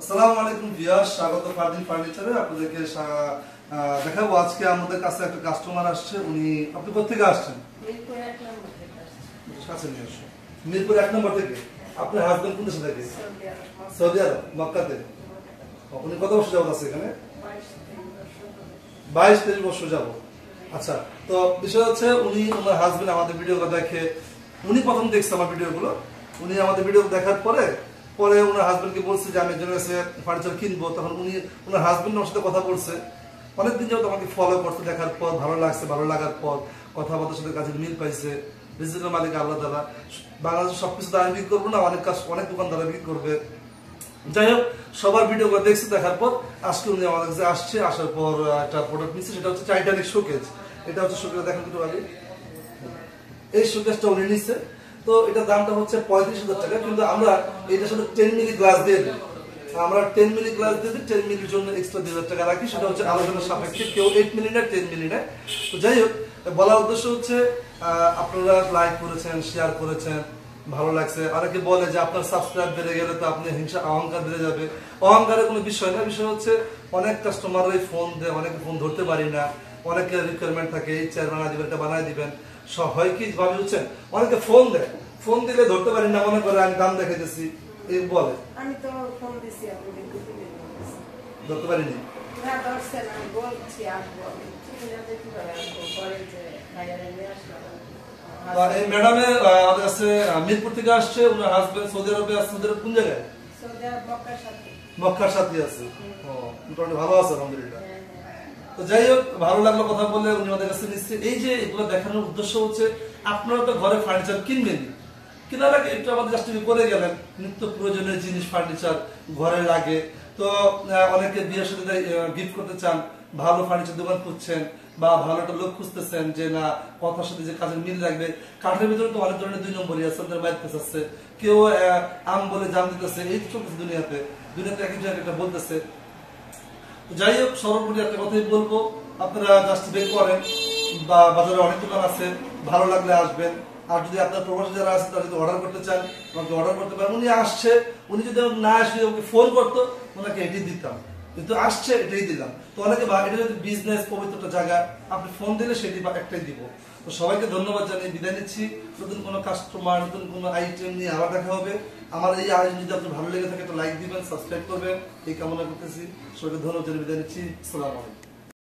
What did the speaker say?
আসসালামু আলাইকুম স্বাগত ফারদিন ফার্নিচারে। আপনাদেরকে দেখাবো আজকে আমাদের কাছে একটা কাস্টমার আসছে উনি আপনি কোথেকে আসছেন? মিরপুর এক নম্বর থেকে কাছে নিয়ে আসো মিরপুর এক নম্বর থেকে? আপনার হাজবেন্ড কোন দেশে থাকে? সৌদি আরব, মক্কাতে? উনি কত বছর যাবত আছে এখানে? বাইশ তেইশ বছর ধরে। বাইশ তেইশ বছর যাব আচ্ছা তো বিষয় হচ্ছে উনি ওনার হাজবেন্ড আমাদের ভিডিওগুলো দেখে উনি প্রথম দেখছে আমার ভিডিওগুলো উনি আমাদের ভিডিও দেখার পরে পরে ওনার হাজবেন্ডকে বলছে যে, আমি একজনের কাছে ফার্নিচার কিনবো। তখন উনি ওনার হাজবেন্ড আমার সাথে কথা বলছে। অনেকদিন যাবত আমাকে ফলো করতে দেখার পর, ভালো লাগছে, ভালো লাগার পর, কথাবার্তার সাথে কাজের মিল পাইছে রিজিকের মালিক আল্লাহ দ্বারা বাংলাদেশে সবকিছু দ্বারা বিক্রি করব না, অনেক কাজ, অনেক দোকান দ্বারা বিক্রি করবে। যাই হোক, সবার ভিডিওগুলো দেখছি, দেখার পর আজকে উনি আমাদের কাছে আসছে, আসার পর একটা প্রোডাক্ট নিচ্ছে, সেটা হচ্ছে টাইটানিক শোকেজ এটা হচ্ছে শোকেজ দেখেন একটু আগে। এই শোকেজটা উনি নিচ্ছে। তো এটার দামটা হচ্ছে পঁয়ত্রিশ হাজার টাকা, কিন্তু আমরা এটার সাথে টেন মিলি গ্লাস দিয়ে দিই আমরা টেন মিলি গ্লাস দিয়ে দিই টেন মিলির জন্য এক্সট্রা দুই হাজার টাকা রাখি, সেটা হচ্ছে আলোচনার সাপেক্ষে কেউ এইট মিলি নেয় টেন মিলি নেয় তো যাই হোক, বলার উদ্দেশ্য হচ্ছে আপনারা লাইক করেছেন শেয়ার করেছেন, ভালো লাগছে। অনেকে বলে যে আপনার সাবস্ক্রাইব বেড়ে গেলে তো আপনি হিংসা, অহংকার বেড়ে যাবে। অহংকারের কোনো বিষয় না, বিষয় হচ্ছে অনেক কাস্টমারই ফোন দেয়, অনেকে ফোন ধরতে পারি না। অনেকের রিকোয়ারমেন্ট থাকে চেয়ার বানায় দিবেন এটা বানায় দিবেন। সব হয় কি ভাবে হচ্ছেন অনেকে ফোন দেয়। ফোন দিলে ধরতে পারি না মনে করে আমি দাম দেখে দিচ্ছি এই বলে। আমি তো ফোন দিছি। ধরতে পারিনি? না বলছি আসব এই আমাদের কাছে মিরপুর থেকে আসছে ওনার হাজবেন্ড সৌদি আরবে আছে সৌদি আরব কোন জায়গায়? মক্কার সাথে। আছে। মোটামুটি ভালো আছে আলহামদুলিল্লাহ। তো যাই হোক, ভালো লাগল কথা বলে উনি আমাদের কাছে নিচ্ছে এই যে এগুলো দেখানোর উদ্দেশ্য হচ্ছে, আপনারা তো ঘরে ফার্নিচার কিনবেন কেনার আগে একটু আমাদের থেকে করে গেলেন, নিত্য প্রয়োজনীয় জিনিস ফার্নিচার ঘরে লাগে। তো অনেকে বিয়ের সাথে গিফট করতে চান, ভালো ফার্নিচার দোকান খুঁজছেন বা ভালো একটা লোক খুঁজতেছেন যে না, কথার সাথে যে কাজের মিল লাগবে, কাঠের ভিতরে তো অনেক ধরনের দুই নম্বরই আছে আমাদের বাইর আছে। কেউ আম বলে জাম দিতেছে, এই চলতেছে দুনিয়াতে। দুনিয়াতে এক একজন একটা বলতেছে যাই হোক সর্বোপরি একটা কথাই বলব। আপনারা জাস্ট বের করেন বা বাজারে অনেক দোকান আছে, ভালো লাগলে আসবেন। আর যদি আপনার প্রবাসী যারা আছে, তারা যদি অর্ডার করতে চান, আমাকে অর্ডার করতে পারেন। উনি আসছে, উনি যদি না আসে ওকে ফোন করতো, ওনাকে এটি দিতাম। কিন্তু আসছে, এটাই দিলাম। তো অনেকে বা এটা যদি বিজনেস পবিত্রটা জায়গা, আপনি ফোন দিলে সেটি একটাই দিব। তো সবাইকে ধন্যবাদ জানিয়ে বিদায় নিচ্ছি। নতুন কোনো কাস্টমার নতুন কোনো আইটেম নিয়ে আবার দেখা হবে। আমার এই আয়োজন যদি আপনার ভালো লেগে থাকে, তো লাইক দিবেন সাবস্ক্রাইব করবেন। এই কামনা করতেছি। সবাইকে ধন্যবাদ জানিয়ে বিদায় নিচ্ছি। আসসালামু আলাইকুম।